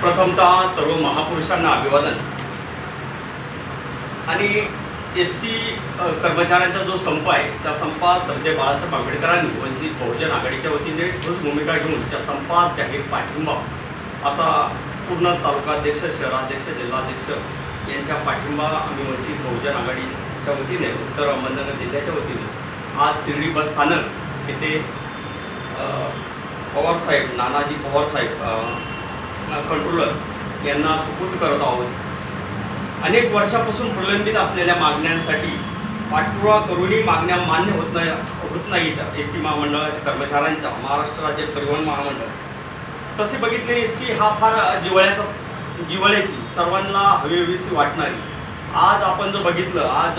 प्रथमतः सर्व महापुरुषांना अभिवादन. आणि एस टी कर्मचाऱ्यांचा जो संप आहे त्या संपात सध्या बाळासाहेब आंबेडकरांनी वंचित बहुजन आघाडीच्या वतीने ठोस भूमिका घेऊन त्या संपात जाहीर पाठिंबा असा पूर्ण तालुकाध्यक्ष शहराध्यक्ष जिल्हाध्यक्ष यांच्या पाठिंबा आम्ही वंचित बहुजन आघाडीच्या वतीने उत्तर अहमदनगर जिल्ह्याच्या वतीने आज शिर्डी बस स्थानक येथे पवारसाहेब नानाजी पवारसाहेब कंट्रोलर यांना सुपूर्द करत आहोत. अनेक वर्षापासून प्रलंबित असलेल्या मागण्यांसाठी पाठपुरावा करूनही मागण्या मान्य होत नाही होत नाहीत एस टी महामंडळाच्या कर्मचाऱ्यांच्या महाराष्ट्र राज्य परिवहन महामंडळ. तसे बघितले एस टी हा फार जिवाळ्याचा जिवाळ्याची सर्वांना हवीहवीशी वाटणारी. आज आपण जर बघितलं आज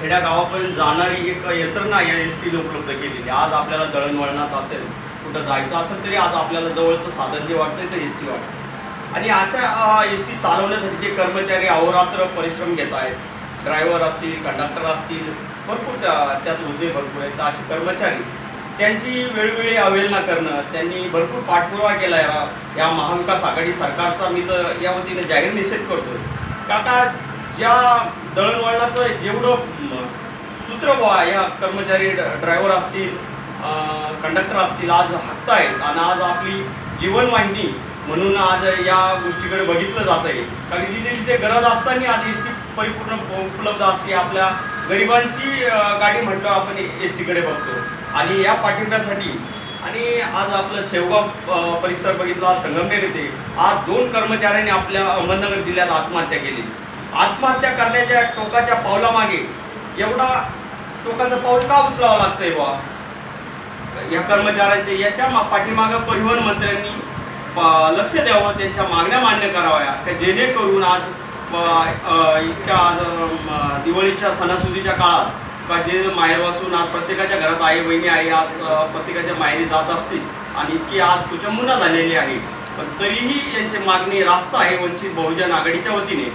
खेड्यागावापर्यंत जाणारी एक यंत्रणा या एस टीने उपलब्ध केलेली. आज आपल्याला दळणवळणात असेल कुठं जायचं असेल तरी आज आपल्याला जवळचं साधन जे वाटतं ते एस टी वाटतं. आणि अशा एस टी चालवण्यासाठी जे कर्मचारी अहोरात्र परिश्रम घेत आहेत ड्रायव्हर असतील कंडक्टर असतील भरपूर त्या त्यात हुद्दे भरपूर आहेत. तर असे कर्मचारी त्यांची वेळोवेळी अवहेलना करणं त्यांनी भरपूर पाठपुरावा केला या या महाविकास आघाडी सरकारचा मी तर या वतीने जाहीर निषेध करतो का आता ज्या दळणवळणाचं जेवढं सूत्र बुवा या कर्मचारी ड्रायव्हर असतील कंडक्टर असतील आज हक्क आहेत. आणि आज आपली जीवनवाहिनी म्हणून आज या गोष्टीकडे बघितलं जात आहे. कारण जिथे जिथे गरज असताना आज एस टी परिपूर्ण उपलब्ध असते. आपल्या गरिबांची गाडी म्हटलं आपण एस टीकडे बघतो. आणि या पाठिंब्यासाठी आणि आज आपलं शेवगाव परिसर बघितला संगमनेर येथे आज दोन कर्मचाऱ्यांनी आपल्या अहमदनगर जिल्ह्यात आत्महत्या केली. आत्महत्या करण्याच्या टोकाच्या पावलामागे एवढा टोकाचं पाऊल का उचलावं लागतंय बा या कर्मचाऱ्यांचे याच्या पाठीमागं परिवहन मंत्र्यांनी लक्ष द्यावं त्यांच्या मागण्या मान्य कराव्या का जेणेकरून आज इतक्या आज दिवाळीच्या सणासुदीच्या काळात का जे माहेर वासून आज प्रत्येकाच्या घरात आई बहिणी आहे आज प्रत्येकाच्या माहेरी जात असतील आणि इतकी आज कुचंबुना झालेली आहे पण तरीही यांची मागणी रास्त आहे वंचित बहुजन आघाडीच्या वतीने.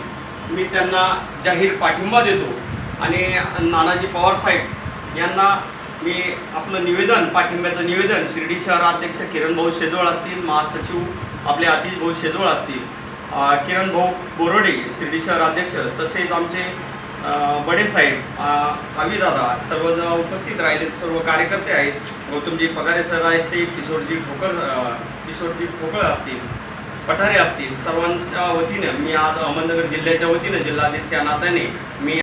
मी त्यांना जाहीर पाठिंबा देतो. आणि नानाजी पवार साहेब यांना मी आपलं निवेदन पाठिंब्याचं निवेदन शिर्डी शहराध्यक्ष किरण भाऊ शेजवळ असतील महासचिव आपले आतिश भाऊ शेजवळ असतील किरणभाऊ किरण भाऊ बोरोडे शिर्डी शहराध्यक्ष तसेच आमचे बडे साहेब अविदादा सर्वजण उपस्थित राहिले सर्व कार्यकर्ते आहेत. गौतमजी पगारे सर असतील किशोरजी ठोकर किशोरजी ठोकळ असतील पठारे असतील सर्वांच्या वतीनं मी आज अहमदनगर जिल्ह्याच्या वतीनं जिल्हाध्यक्ष या नात्याने मी